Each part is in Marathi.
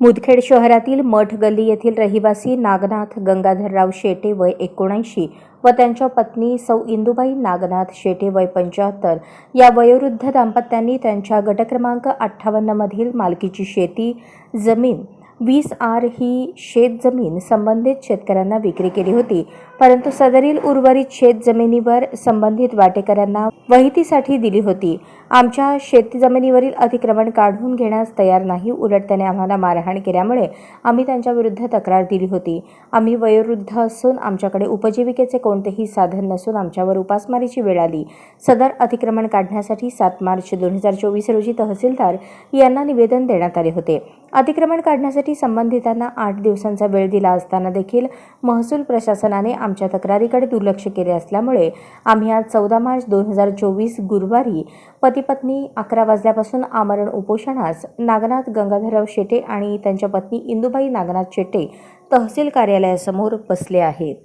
मुदखेड शहरातील मठ गल्ली येथील रहिवासी नागनाथ गंगाधरराव शेटे वय एकोणऐंशी व त्यांच्या पत्नी सौ इंदुबाई नागनाथ शेटे वय पंच्याहत्तर. या वयोवृद्ध दाम्पत्यांनी त्यांच्या गटक्रमांक अठ्ठावन्नमधील मालकीची शेती जमीन वीस आर ही शेतजमीन संबंधित शेतकऱ्यांना विक्री केली होती. परंतु सदरील उर्वरित शेत जमिनीवर संबंधित वाटेकऱ्यांना वहितीसाठी दिली होती. आमच्या शेतजमिनीवरील अतिक्रमण काढून घेण्यास तयार नाही उलट त्याने आम्हाला मारहाण केल्यामुळे आम्ही त्यांच्या विरुद्ध तक्रार दिली होती. आम्ही वयोवृद्ध असून आमच्याकडे उपजीविकेचे कोणतेही साधन नसून आमच्यावर उपासमारीची वेळ आली. सदर अतिक्रमण काढण्यासाठी सात मार्च दोन हजार चोवीस रोजी तहसीलदार यांना निवेदन देण्यात आले होते. अतिक्रमण काढण्यासाठी संबंधितांना आठ दिवसांचा वेळ दिला असताना देखील महसूल प्रशासनाने आमच्या तक्रारीकडे दुर्लक्ष केले असल्यामुळे आम्ही आज चौदा मार्च दोन हजार चोवीस गुरुवारी पतीपत्नी अकरा वाजल्यापासून आमरण उपोषणास नागनाथ गंगाधरराव शेटे आणि त्यांच्या पत्नी इंदुबाई नागनाथ शेटे तहसील कार्यालयासमोर बसले आहेत.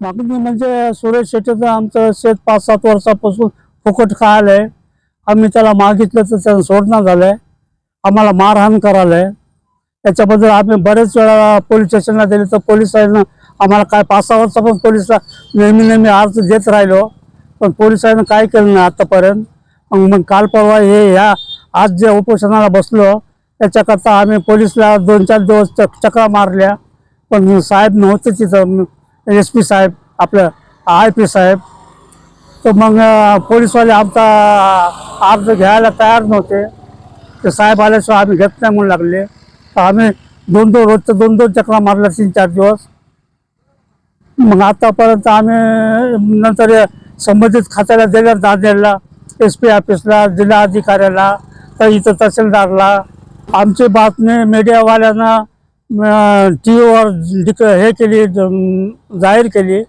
मागणी म्हणजे सुरेश शेटेचं आमचं शेत पाच सात वर्षापासून फुकट खायलंय. आम्ही त्याला मागितलं तर त्यानं सोडणं झालंय. आम्हाला मारहाण करायलंय. त्याच्याबद्दल आम्ही बरेच वेळा पोलीस स्टेशनला दिले तर पोलिसांना आम्हाला काय पाच सहा वर्षापासून पोलिसला नेहमी नेहमी अर्ज देत राहिलो. पण पोलिसांनी काय केलं नाही आतापर्यंत? मग मग काल परवा हे ह्या आज जे उपोषणाला बसलो त्याच्याकरता आम्ही पोलिसला दोन चार दिवस चक चक्रा मारल्या. पण साहेब नव्हते तिथं. एस पी साहेब आपलं आय पी साहेब. तर मग पोलिसवाले आमचा अर्ज घ्यायला तयार नव्हते. ते साहेब आल्याशिवाय आम्ही घेत नाही म्हणू लागले. तर आम्ही दोन दोन रोजचं दोन दोन चक्रा मारल्या तीन चार दिवस. मग आतापर्यंत आम्ही नंतर संबंधित खात्याला दिल्या दादेला एस पी ऑफिसला जिल्हा अधिकाऱ्याला तर इथं तहसीलदारला आमची बातमी मीडियावाल्यांना टी व्हीवर डिक हे केली जाहीर केली.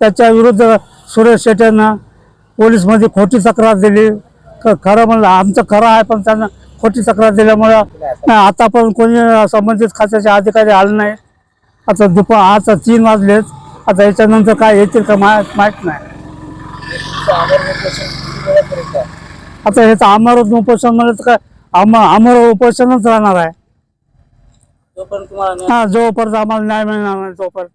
त्याच्या विरुद्ध सुरेश शेट्यांना पोलीसमध्ये खोटी तक्रार दिली. ख- खरं म्हणलं आमचं खरं आहे पण त्यांना खोटी तक्रार दिल्यामुळं आता आतापर्यंत कोणी संबंधित खात्याचे अधिकारी आले नाही. आता दुपार आता तीन वाजलेत. आता याच्यानंतर काय येतील का माहीत माहीत नाही. आता हे तर अमर उपोषण म्हणलं तर काय अम अमर उपोषणच राहणार आहे. हा जोपर्यंत आम्हाला न्याय मिळणार नाही तोपर्यंत.